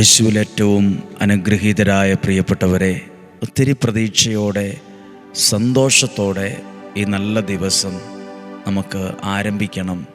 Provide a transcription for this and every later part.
യേശുവിൽ ഏറ്റവും അനുഗ്രഹീതരായ പ്രിയപ്പെട്ടവരെ ഒത്തിരി പ്രതീക്ഷയോടെ സന്തോഷത്തോടെ ഈ നല്ല ദിവസം നമുക്ക് ആരംഭിക്കണം.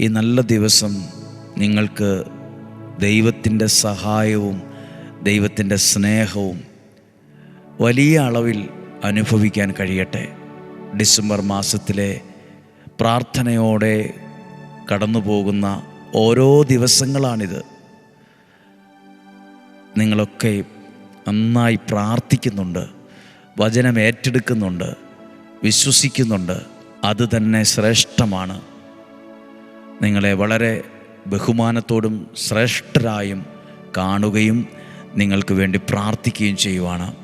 ഈ നല്ല ദിവസം നിങ്ങൾക്ക് ദൈവത്തിന്റെ സഹായവും ദൈവത്തിന്റെ സ്നേഹവും വലിയ അളവിൽ അനുഭവിക്കാൻ കഴിയട്ടെ. ഡിസംബർ മാസത്തിലെ പ്രാർത്ഥനയോടെ കടന്നു പോകുന്ന ഓരോ ദിവസങ്ങളാണിത്. നിങ്ങളൊക്കെ നന്നായി പ്രാർത്ഥിക്കുന്നുണ്ട് വചനം ഏറ്റെടുക്കുന്നുണ്ട് വിശ്വസിക്കുന്നുണ്ട്. അത് തന്നെ ശ്രേഷ്ഠമാണ്. നിങ്ങളെ വളരെ ബഹുമാനത്തോടും ശ്രേഷ്ഠരായും കാണുകയും നിങ്ങൾക്ക് വേണ്ടി പ്രാർത്ഥിക്കുകയും ചെയ്യുവാണ്.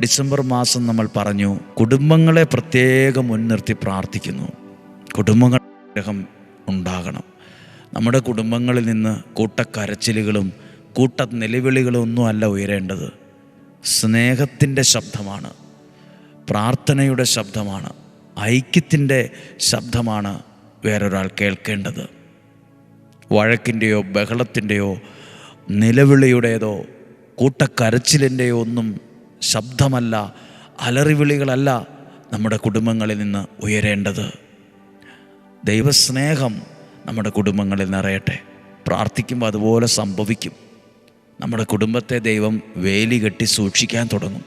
ഡിസംബർ മാസം നമ്മൾ പറഞ്ഞു കുടുംബങ്ങളെ പ്രത്യേകം മുൻനിർത്തി പ്രാർത്ഥിക്കുന്നു. കുടുംബങ്ങൾ ഉണ്ടാകണം. നമ്മുടെ കുടുംബങ്ങളിൽ നിന്ന് കൂട്ടക്കരച്ചിലുകളും കൂട്ട നിലവിളികളൊന്നുമല്ല ഉയരേണ്ടത്. സ്നേഹത്തിന്റെ ശബ്ദമാണ്. പ്രാർത്ഥനയുടെ ശബ്ദമാണ്. ഐക്യത്തിന്റെ ശബ്ദമാണ് വേറൊരാൾ കേൾക്കേണ്ടത്. വഴക്കിന്റെയോ ബഹളത്തിന്റെയോ നിലവിളിയുടേതോ കൂട്ടക്കരച്ചിലിന്റെയോ ഒന്നും ശബ്ദമല്ല അലറിവിളികളല്ല നമ്മുടെ കുടുംബങ്ങളിൽ നിന്ന് ഉയരേണ്ടത്. ദൈവസ്നേഹം നമ്മുടെ കുടുംബങ്ങളിൽ നിറയട്ടെ. പ്രാർത്ഥിക്കുമ്പോൾ അതുപോലെ സംഭവിക്കും. നമ്മുടെ കുടുംബത്തെ ദൈവം വേലി കെട്ടി സൂക്ഷിക്കാൻ തുടങ്ങും.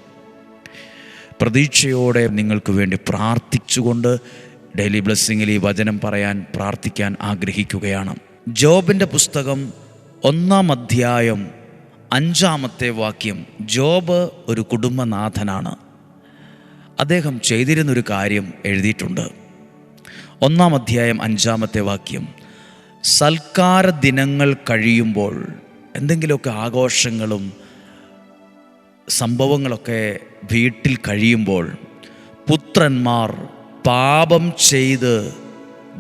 പ്രതീക്ഷയോടെ നിങ്ങൾക്ക് വേണ്ടി പ്രാർത്ഥിച്ചുകൊണ്ട് ഡെയിലി ബ്ലെസ്സിങ്ങിൽ ഈ വചനം പറയാൻ പ്രാർത്ഥിക്കാൻ ആഗ്രഹിക്കുകയാണ്. ജോബിന്റെ പുസ്തകം ഒന്നാം അധ്യായം അഞ്ചാമത്തെ വാക്യം ജോബ് ഒരു കുടുംബനാഥനാണ്. അദ്ദേഹം ചെയ്തിരുന്നൊരു കാര്യം എഴുതിയിട്ടുണ്ട്. ഒന്നാം അധ്യായം അഞ്ചാമത്തെ വാക്യം സൽക്കാര ദിനങ്ങൾ കഴിയുമ്പോൾ എന്തെങ്കിലുമൊക്കെ ആഘോഷങ്ങളും സംഭവങ്ങളൊക്കെ വീട്ടിൽ കഴിയുമ്പോൾ പുത്രന്മാർ പാപം ചെയ്ത്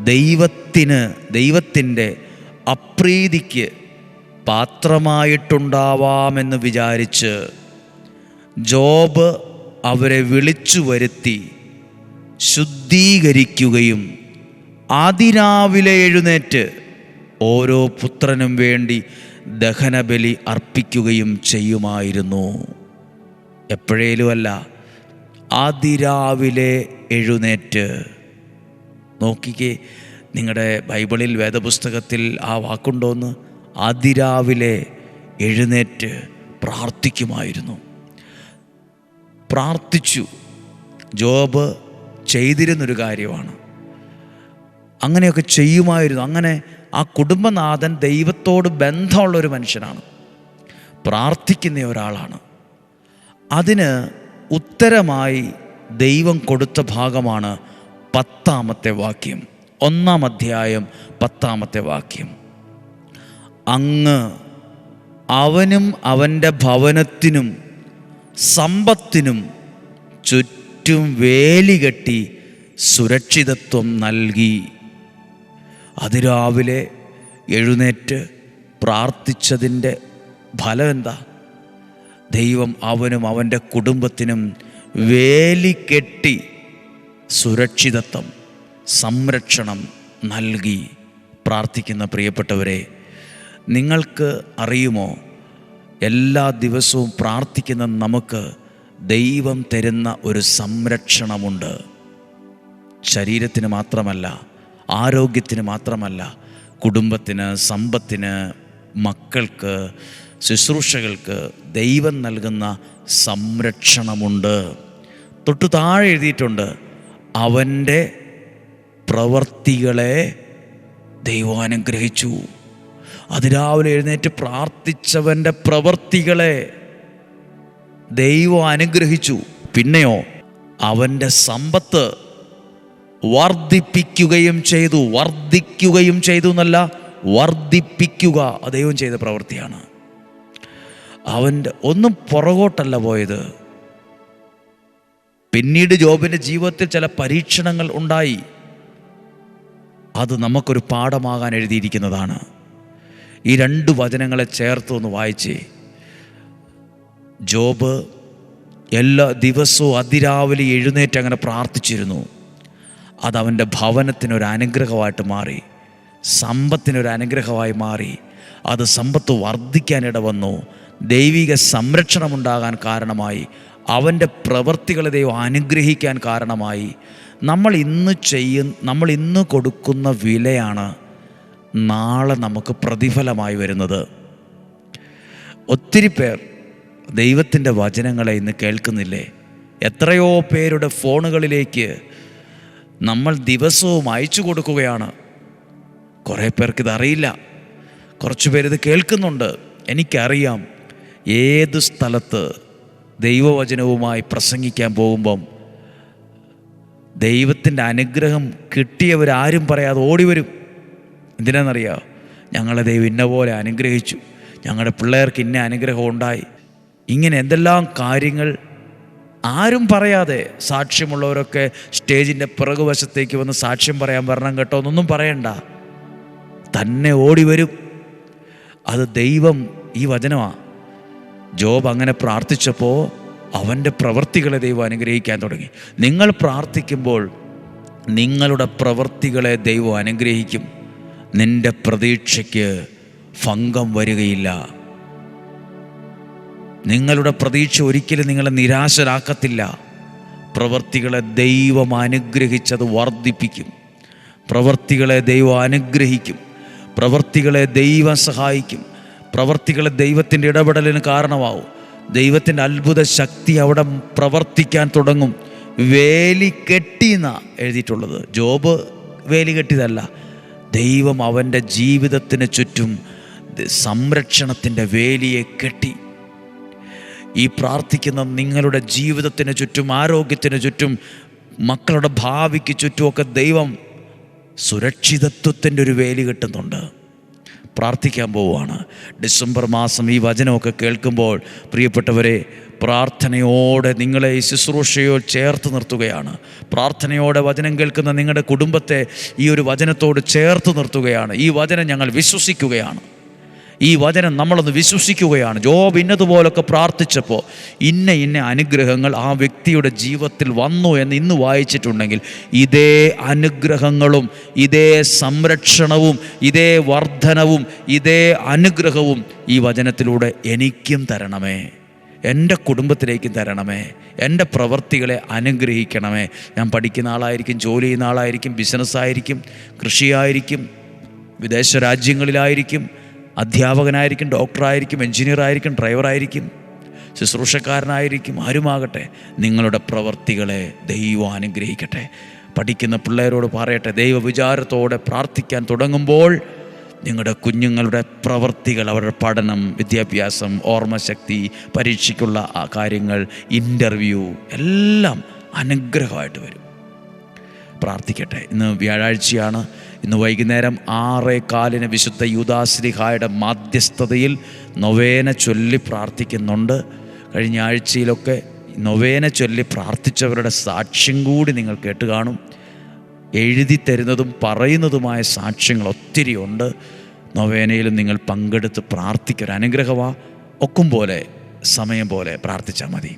ദൈവത്തിന് ദൈവത്തിന്റെ അപ്രീതിക്ക് പാത്രമായിട്ടുണ്ടാവാമെന്ന് വിചാരിച്ച് ജോബ് അവരെ വിളിച്ചു വരുത്തി ശുദ്ധീകരിക്കുകയും അതിരാവിലെ എഴുന്നേറ്റ് ഓരോ പുത്രനും വേണ്ടി ദഹനബലി അർപ്പിക്കുകയും ചെയ്യുമായിരുന്നു. എപ്പോഴേലുമല്ല അതിരാവിലെ എഴുന്നേറ്റ്. നോക്കിക്കേ നിങ്ങളുടെ ബൈബിളിൽ വേദപുസ്തകത്തിൽ ആ വാക്കുണ്ടോന്ന്. അതിരാവിലെ എഴുന്നേറ്റ് പ്രാർത്ഥിക്കുമായിരുന്നു. പ്രാർത്ഥിച്ചു. ജോബ് ചെയ്തിരുന്നൊരു കാര്യമാണ്. അങ്ങനെയൊക്കെ ചെയ്യുമായിരുന്നു. അങ്ങനെ ആ കുടുംബനാഥൻ ദൈവത്തോട് ബന്ധമുള്ള ഒരു മനുഷ്യനാണ്. പ്രാർത്ഥിക്കുന്ന ഒരാളാണ്. അതിന് ഉത്തരമായി ദൈവം കൊടുത്ത ഭാഗമാണ് പത്താമത്തെ വാക്യം. ഒന്നാം അധ്യായം പത്താമത്തെ വാക്യം. അങ്ങ് അവനും അവന്റെ ഭവനത്തിനും സമ്പത്തിനും ചുറ്റും വേലി കെട്ടി സുരക്ഷിതത്വം നൽകി. അതിരാവിലെ എഴുന്നേറ്റ് പ്രാർത്ഥിച്ചതിന്റെ ഫലം എന്താ ദൈവം അവനും അവന്റെ കുടുംബത്തിനും വേലി കെട്ടി സുരക്ഷിതത്വം സംരക്ഷണം നൽകി. പ്രാർത്ഥിക്കുന്ന പ്രിയപ്പെട്ടവരെ നിങ്ങൾക്ക് അറിയുമോ? എല്ലാ ദിവസവും പ്രാർത്ഥിക്കുന്ന നമുക്ക് ദൈവം തരുന്ന ഒരു സംരക്ഷണമുണ്ട്. ശരീരത്തിന് മാത്രമല്ല ആരോഗ്യത്തിന് മാത്രമല്ല കുടുംബത്തിന് സമ്പത്തിന് മക്കൾക്ക് ശുശ്രൂഷകൾക്ക് ദൈവം നൽകുന്ന സംരക്ഷണമുണ്ട്. തൊട്ടു താഴെ എഴുതിയിട്ടുണ്ട് അവന്റെ പ്രവർത്തികളെ ദൈവാനുഗ്രഹിച്ചു അതിരാവിലെ എഴുന്നേറ്റ് പ്രാർത്ഥിച്ചവന്റെ പ്രവർത്തികളെ ദൈവം അനുഗ്രഹിച്ചു. പിന്നെയോ അവന്റെ സമ്പത്ത് വർദ്ധിപ്പിക്കുകയും ചെയ്തു വർദ്ധിക്കുകയും ചെയ്തു എന്നല്ല വർദ്ധിപ്പിക്കുക. അദ്ദേഹം ചെയ്ത പ്രവൃത്തിയാണ്. അവന്റെ ഒന്നും പുറകോട്ടല്ല പോയത്. പിന്നീട് ജോബിന്റെ ജീവിതത്തിൽ ചില പരീക്ഷണങ്ങൾ ഉണ്ടായി. അത് നമുക്കൊരു പാഠമാകാൻ എഴുതിയിരിക്കുന്നതാണ്. ഈ രണ്ട് വചനങ്ങളെ ചേർത്ത് ഒന്ന് വായിച്ചേ. ജോബ് എല്ലാ ദിവസവും അതിരാവിലെ എഴുന്നേറ്റ് അങ്ങനെ പ്രാർത്ഥിച്ചിരുന്നു. അതവന്റെ ഭവനത്തിനൊരു അനുഗ്രഹമായിട്ട് മാറി. സമ്പത്തിനൊരു അനുഗ്രഹമായി മാറി. അത് സമ്പത്ത് വർദ്ധിക്കാനിട വന്നു ദൈവിക സംരക്ഷണം സംരക്ഷണമുണ്ടാകാൻ കാരണമായി. അവന്റെ പ്രവൃത്തികളെ ദൈവം അനുഗ്രഹിക്കാൻ കാരണമായി. നമ്മൾ ഇന്ന് ചെയ്യുന്ന നമ്മൾ ഇന്ന് കൊടുക്കുന്ന വിലയാണ് നാളെ നമുക്ക് പ്രതിഫലമായി വരുന്നത്. ഒത്തിരി പേർ ദൈവത്തിന്റെ വചനങ്ങളെ ഇന്ന് കേൾക്കുന്നില്ലേ? എത്രയോ പേരുടെ ഫോണുകളിലേക്ക് നമ്മൾ ദിവസവും അയച്ചു കൊടുക്കുകയാണ്. കുറേ പേർക്ക് ഇതറിയില്ല. കുറച്ച് പേരിത് കേൾക്കുന്നുണ്ട്. എനിക്കറിയാം. ഏത് സ്ഥലത്ത് ദൈവവചനവുമായി പ്രസംഗിക്കാൻ പോകുമ്പം ദൈവത്തിന്റെ അനുഗ്രഹം കിട്ടിയവരാരും പറയാതെ ഓടി വരും എന്തിനാണെന്നറിയാം ഞങ്ങളെ ദൈവം ഇന്ന പോലെ അനുഗ്രഹിച്ചു. ഞങ്ങളുടെ പിള്ളേർക്ക് ഇന്ന അനുഗ്രഹം ഉണ്ടായി. ഇങ്ങനെ എന്തെല്ലാം കാര്യങ്ങൾ ആരും പറയാതെ സാക്ഷ്യമുള്ളവരൊക്കെ സ്റ്റേജിന്റെ പിറകുവശത്തേക്ക് വന്ന് സാക്ഷ്യം പറയാൻ വരണം കേട്ടോ എന്നൊന്നും പറയണ്ട. തന്നെ ഓടി വരും. അത് ദൈവം ഈ വചനമാ. ജോബ് അങ്ങനെ പ്രാർത്ഥിച്ചപ്പോൾ അവന്റെ പ്രവൃത്തികളെ ദൈവം അനുഗ്രഹിക്കാൻ തുടങ്ങി. നിങ്ങൾ പ്രാർത്ഥിക്കുമ്പോൾ നിങ്ങളുടെ പ്രവൃത്തികളെ ദൈവം അനുഗ്രഹിക്കും. നിന്റെ പ്രതീക്ഷയ്ക്ക് ഭംഗം വരികയില്ല. നിങ്ങളുടെ പ്രതീക്ഷ ഒരിക്കലും നിങ്ങളെ നിരാശരാക്കത്തില്ല. പ്രവർത്തികളെ ദൈവം അനുഗ്രഹിച്ചത് വർദ്ധിപ്പിക്കും. പ്രവർത്തികളെ ദൈവം അനുഗ്രഹിക്കും. പ്രവർത്തികളെ ദൈവം സഹായിക്കും. പ്രവർത്തികളെ ദൈവത്തിന്റെ ഇടപെടലിന് കാരണമാവും. ദൈവത്തിന്റെ അത്ഭുത ശക്തി അവിടെ പ്രവർത്തിക്കാൻ തുടങ്ങും. വേലി കെട്ടിയെന്ന എഴുതിയിട്ടുള്ളത്. ജോബ് വേലി കെട്ടിയതല്ല. ദൈവം അവന്റെ ജീവിതത്തിന് ചുറ്റും സംരക്ഷണത്തിന്റെ വേലിയെ കെട്ടി. ഈ പ്രാർത്ഥിക്കുന്ന നിങ്ങളുടെ ജീവിതത്തിന് ചുറ്റും ആരോഗ്യത്തിന് ചുറ്റും മക്കളുടെ ഭാവിക്ക് ചുറ്റുമൊക്കെ ദൈവം സുരക്ഷിതത്വത്തിന്റെ ഒരു വേലി കിട്ടുന്നുണ്ട്. പ്രാർത്ഥിക്കാൻ പോവുകയാണ്. ഡിസംബർ മാസം ഈ വചനമൊക്കെ കേൾക്കുമ്പോൾ പ്രിയപ്പെട്ടവരെ പ്രാർത്ഥനയോടെ നിങ്ങളെ ഈ ശുശ്രൂഷയോ ചേർത്ത് നിർത്തുകയാണ്. പ്രാർത്ഥനയോടെ വചനം കേൾക്കുന്ന നിങ്ങളുടെ കുടുംബത്തെ ഈ ഒരു വചനത്തോട് ചേർത്ത് നിർത്തുകയാണ്. ഈ വചനം ഞങ്ങൾ വിശ്വസിക്കുകയാണ്. ഈ വചനം നമ്മളൊന്ന് വിശ്വസിക്കുകയാണ്. ജോബ് ഇന്നതുപോലൊക്കെ പ്രാർത്ഥിച്ചപ്പോൾ ഇന്ന ഇന്ന അനുഗ്രഹങ്ങൾ ആ വ്യക്തിയുടെ ജീവിതത്തിൽ വന്നു എന്ന് ഇന്ന് വായിച്ചിട്ടുണ്ടെങ്കിൽ ഇതേ അനുഗ്രഹങ്ങളും ഇതേ സംരക്ഷണവും ഇതേ വർധനവും ഇതേ അനുഗ്രഹവും ഈ വചനത്തിലൂടെ എനിക്കും തരണമേ. എന്റെ കുടുംബത്തിലേക്കും തരണമേ. എന്റെ പ്രവൃത്തികളെ അനുഗ്രഹിക്കണമേ. ഞാൻ പഠിക്കുന്ന ആളായിരിക്കും ജോലി ചെയ്യുന്ന ആളായിരിക്കും ബിസിനസ്സായിരിക്കും കൃഷിയായിരിക്കും വിദേശ രാജ്യങ്ങളിലായിരിക്കും അധ്യാപകനായിരിക്കും ഡോക്ടറായിരിക്കും എഞ്ചിനീയർ ആയിരിക്കും ഡ്രൈവറായിരിക്കും ശുശ്രൂഷക്കാരനായിരിക്കും ആരുമാകട്ടെ നിങ്ങളുടെ പ്രവർത്തികളെ ദൈവം അനുഗ്രഹിക്കട്ടെ. പഠിക്കുന്ന പിള്ളേരോട് പറയട്ടെ ദൈവ വിചാരത്തോടെ പ്രാർത്ഥിക്കാൻ തുടങ്ങുമ്പോൾ നിങ്ങളുടെ കുഞ്ഞുങ്ങളുടെ പ്രവൃത്തികൾ അവരുടെ പഠനം വിദ്യാഭ്യാസം ഓർമ്മശക്തി പരീക്ഷയ്ക്കുള്ള ആ കാര്യങ്ങൾ ഇന്റർവ്യൂ എല്ലാം അനുഗ്രഹമായിട്ട് വരും. പ്രാർത്ഥിക്കട്ടെ. ഇന്ന് വ്യാഴാഴ്ചയാണ് ഇന്ന് വൈകുന്നേരം ആറേ കാലിന് വിശുദ്ധ യുദാശ്രീഹായുടെ മാധ്യസ്ഥതയിൽ നൊവേന ചൊല്ലി പ്രാർത്ഥിക്കുന്നുണ്ട്. കഴിഞ്ഞ ആഴ്ചയിലൊക്കെ നൊവേന ചൊല്ലി പ്രാർത്ഥിച്ചവരുടെ സാക്ഷ്യം കൂടി നിങ്ങൾ കേട്ട് കാണും. എഴുതി തരുന്നതും പറയുന്നതുമായ സാക്ഷ്യങ്ങൾ ഒത്തിരി ഉണ്ട്. നൊവേനയിലും നിങ്ങൾ പങ്കെടുത്ത് പ്രാർത്ഥിക്കൊരു അനുഗ്രഹമാ ഒക്കും പോലെ സമയം പോലെ പ്രാർത്ഥിച്ചാൽ മതി.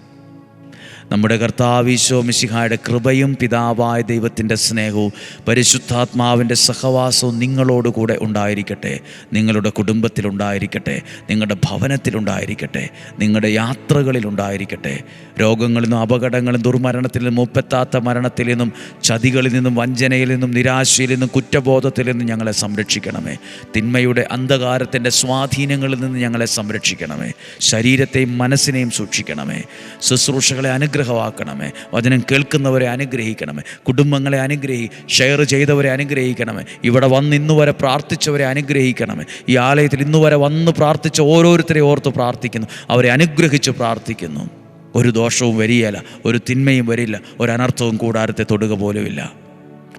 നമ്മുടെ കർത്താവീശോ മിശിഹായുടെ കൃപയും പിതാവായ ദൈവത്തിന്റെ സ്നേഹവും പരിശുദ്ധാത്മാവിന്റെ സഹവാസവും നിങ്ങളോടുകൂടെ ഉണ്ടായിരിക്കട്ടെ. നിങ്ങളുടെ കുടുംബത്തിലുണ്ടായിരിക്കട്ടെ നിങ്ങളുടെ ഭവനത്തിലുണ്ടായിരിക്കട്ടെ നിങ്ങളുടെ യാത്രകളിലുണ്ടായിരിക്കട്ടെ രോഗങ്ങളിൽ നിന്നും അപകടങ്ങളിൽ ദുർമരണത്തിൽ നിന്നും മുപ്പത്താത്ത മരണത്തിൽ നിന്നും ചതികളിൽ നിന്നും വഞ്ചനയിൽ നിന്നും നിരാശയിൽ നിന്നും കുറ്റബോധത്തിൽ നിന്നും ഞങ്ങളെ സംരക്ഷിക്കണമേ. തിന്മയുടെ അന്ധകാരത്തിന്റെ സ്വാധീനങ്ങളിൽ നിന്ന് ഞങ്ങളെ സംരക്ഷിക്കണമേ. ശരീരത്തെയും മനസ്സിനെയും സൂക്ഷിക്കണമേ. ശുശ്രൂഷകളെ അനുഗ്രഹമാക്കണമേ. വചനം കേൾക്കുന്നവരെ അനുഗ്രഹിക്കണമേ. കുടുംബങ്ങളെ അനുഗ്രഹി ഷെയർ ചെയ്തവരെ അനുഗ്രഹിക്കണമേ. ഇവിടെ വന്ന് ഇന്നു വരെ പ്രാർത്ഥിച്ചവരെ അനുഗ്രഹിക്കണമേ. ഈ ആലയത്തിൽ ഇന്നു വരെ വന്ന് പ്രാർത്ഥിച്ച ഓരോരുത്തരെ ഓർത്ത് പ്രാർത്ഥിക്കുന്നു. അവരെ അനുഗ്രഹിച്ച് പ്രാർത്ഥിക്കുന്നു. ഒരു ദോഷവും വരികയില്ല ഒരു തിന്മയും വരില്ല ഒരു അനർത്ഥവും കൂടാരത്തെ തൊടുക പോലുമില്ല.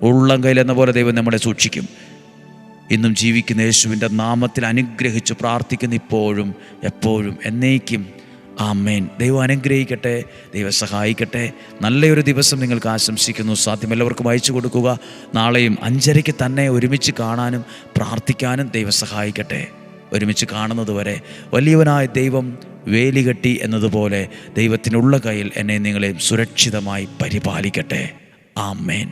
ഉള്ളം കയ്യിലെന്ന പോലെ ദൈവം നമ്മളെ സൂക്ഷിക്കും. ഇന്നും ജീവിക്കുന്ന യേശുവിന്റെ നാമത്തിൽ അനുഗ്രഹിച്ച് പ്രാർത്ഥിക്കുന്ന ഇപ്പോഴും എപ്പോഴും എന്നേക്കും ആമേൻ. ദൈവം അനുഗ്രഹിക്കട്ടെ ദൈവം സഹായിക്കട്ടെ. നല്ലൊരു ദിവസം നിങ്ങൾക്ക് ആശംസിക്കുന്നു. സാധ്യം എല്ലാവർക്കും അയച്ചു കൊടുക്കുക. നാളെയും അഞ്ചരയ്ക്ക് തന്നെ ഒരുമിച്ച് കാണാനും പ്രാർത്ഥിക്കാനും ദൈവം സഹായിക്കട്ടെ. ഒരുമിച്ച് കാണുന്നത് വരെ വലിയവനായ ദൈവം വേലികെട്ടി എന്നതുപോലെ ദൈവത്തിനുള്ള കയ്യിൽ എന്നെ നിങ്ങളെയും സുരക്ഷിതമായി പരിപാലിക്കട്ടെ. ആമേൻ.